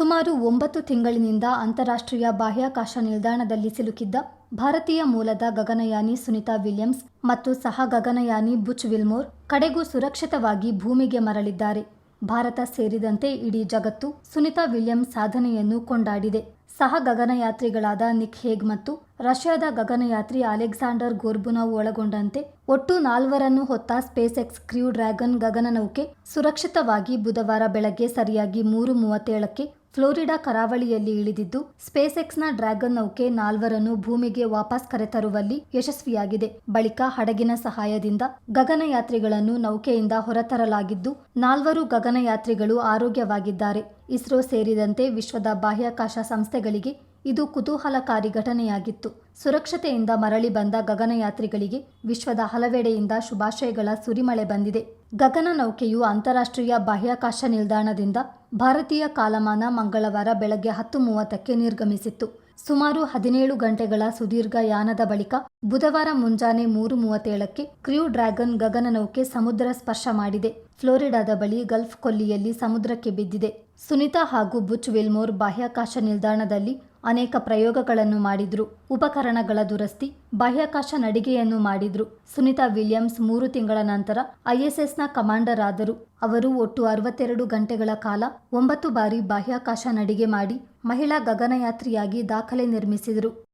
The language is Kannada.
ಸುಮಾರು ಒಂಬತ್ತು ತಿಂಗಳಿನಿಂದ ಅಂತಾರಾಷ್ಟ್ರೀಯ ಬಾಹ್ಯಾಕಾಶ ನಿಲ್ದಾಣದಲ್ಲಿ ಸಿಲುಕಿದ್ದ ಭಾರತೀಯ ಮೂಲದ ಗಗನಯಾನಿ ಸುನಿತಾ ವಿಲಿಯಮ್ಸ್ ಮತ್ತು ಸಹ ಗಗನಯಾನಿ ಬುಚ್ ವಿಲ್ಮೋರ್ ಕಡೆಗೂ ಸುರಕ್ಷಿತವಾಗಿ ಭೂಮಿಗೆ ಮರಳಿದ್ದಾರೆ. ಭಾರತ ಸೇರಿದಂತೆ ಇಡೀ ಜಗತ್ತು ಸುನಿತಾ ವಿಲಿಯಮ್ಸ್ ಸಾಧನೆಯನ್ನು ಕೊಂಡಾಡಿದೆ. ಸಹ ಗಗನಯಾತ್ರಿಗಳಾದ ನಿಕ್ ಹೇಗ್ ಮತ್ತು ರಷ್ಯಾದ ಗಗನಯಾತ್ರಿ ಅಲೆಕ್ಸಾಂಡರ್ ಗೋರ್ಬುನಾವ್ ಒಳಗೊಂಡಂತೆ ಒಟ್ಟು ನಾಲ್ವರನ್ನು ಹೊತ್ತ ಸ್ಪೇಸ್ ಎಕ್ಸ್ ಕ್ರ್ಯೂ ಡ್ರ್ಯಾಗನ್ ಗಗನನೌಕೆ ಸುರಕ್ಷಿತವಾಗಿ ಬುಧವಾರ ಬೆಳಗ್ಗೆ ಸರಿಯಾಗಿ ಮೂರು ಮೂವತ್ತೇಳಕ್ಕೆ ಫ್ಲೋರಿಡಾ ಕರಾವಳಿಯಲ್ಲಿ ಇಳಿದಿದ್ದು ಸ್ಪೇಸ್ ಎಕ್ಸ್ನ ಡ್ರ್ಯಾಗನ್ ನೌಕೆ ನಾಲ್ವರನ್ನು ಭೂಮಿಗೆ ವಾಪಸ್ ಕರೆತರುವಲ್ಲಿ ಯಶಸ್ವಿಯಾಗಿದೆ. ಬಳಿಕ ಹಡಗಿನ ಸಹಾಯದಿಂದ ಗಗನಯಾತ್ರಿಗಳನ್ನು ನೌಕೆಯಿಂದ ಹೊರತರಲಾಗಿದ್ದು, ನಾಲ್ವರು ಗಗನಯಾತ್ರಿಗಳು ಆರೋಗ್ಯವಾಗಿದ್ದಾರೆ. ಇಸ್ರೋ ಸೇರಿದಂತೆ ವಿಶ್ವದ ಬಾಹ್ಯಾಕಾಶ ಸಂಸ್ಥೆಗಳಿಗೆ ಇದು ಕುತೂಹಲಕಾರಿ ಘಟನೆಯಾಗಿತ್ತು. ಸುರಕ್ಷತೆಯಿಂದ ಮರಳಿ ಬಂದ ಗಗನಯಾತ್ರಿಗಳಿಗೆ ವಿಶ್ವದ ಹಲವೆಡೆಯಿಂದ ಶುಭಾಶಯಗಳ ಸುರಿಮಳೆ ಬಂದಿದೆ. ಗಗನನೌಕೆಯು ಅಂತಾರಾಷ್ಟ್ರೀಯ ಬಾಹ್ಯಾಕಾಶ ನಿಲ್ದಾಣದಿಂದ ಭಾರತೀಯ ಕಾಲಮಾನ ಮಂಗಳವಾರ ಬೆಳಗ್ಗೆ ಹತ್ತು ಮೂವತ್ತಕ್ಕೆ ನಿರ್ಗಮಿಸಿತ್ತು. ಸುಮಾರು ಹದಿನೇಳು ಗಂಟೆಗಳ ಸುದೀರ್ಘ ಯಾನದ ಬಳಿಕ ಬುಧವಾರ ಮುಂಜಾನೆ ಮೂರು ಮೂವತ್ತೇಳಕ್ಕೆ ಕ್ರ್ಯೂ ಡ್ರ್ಯಾಗನ್ ಗಗನನೌಕೆ ಸಮುದ್ರ ಸ್ಪರ್ಶ ಮಾಡಿದೆ. ಫ್ಲೋರಿಡಾದ ಬಳಿ ಗಲ್ಫ್ ಕೊಲ್ಲಿಯಲ್ಲಿ ಸಮುದ್ರಕ್ಕೆ ಬಿದ್ದಿದೆ. ಸುನಿತಾ ಹಾಗೂ ಬುಚ್ ವಿಲ್ಮೋರ್ ಬಾಹ್ಯಾಕಾಶ ನಿಲ್ದಾಣದಲ್ಲಿ ಅನೇಕ ಪ್ರಯೋಗಗಳನ್ನು ಮಾಡಿದ್ರು. ಉಪಕರಣಗಳ ದುರಸ್ತಿ, ಬಾಹ್ಯಾಕಾಶ ನಡಿಗೆಯನ್ನು ಮಾಡಿದ್ರು. ಸುನಿತಾ ವಿಲಿಯಮ್ಸ್ ಮೂರು ತಿಂಗಳ ನಂತರ ಐಎಸ್ಎಸ್ನ ಕಮಾಂಡರ್ ಆದರು. ಅವರು ಒಟ್ಟು ಅರವತ್ತೆರಡು ಗಂಟೆಗಳ ಕಾಲ ಒಂಬತ್ತು ಬಾರಿ ಬಾಹ್ಯಾಕಾಶ ನಡಿಗೆ ಮಾಡಿ ಮಹಿಳಾ ಗಗನಯಾತ್ರಿಯಾಗಿ ದಾಖಲೆ ನಿರ್ಮಿಸಿದರು.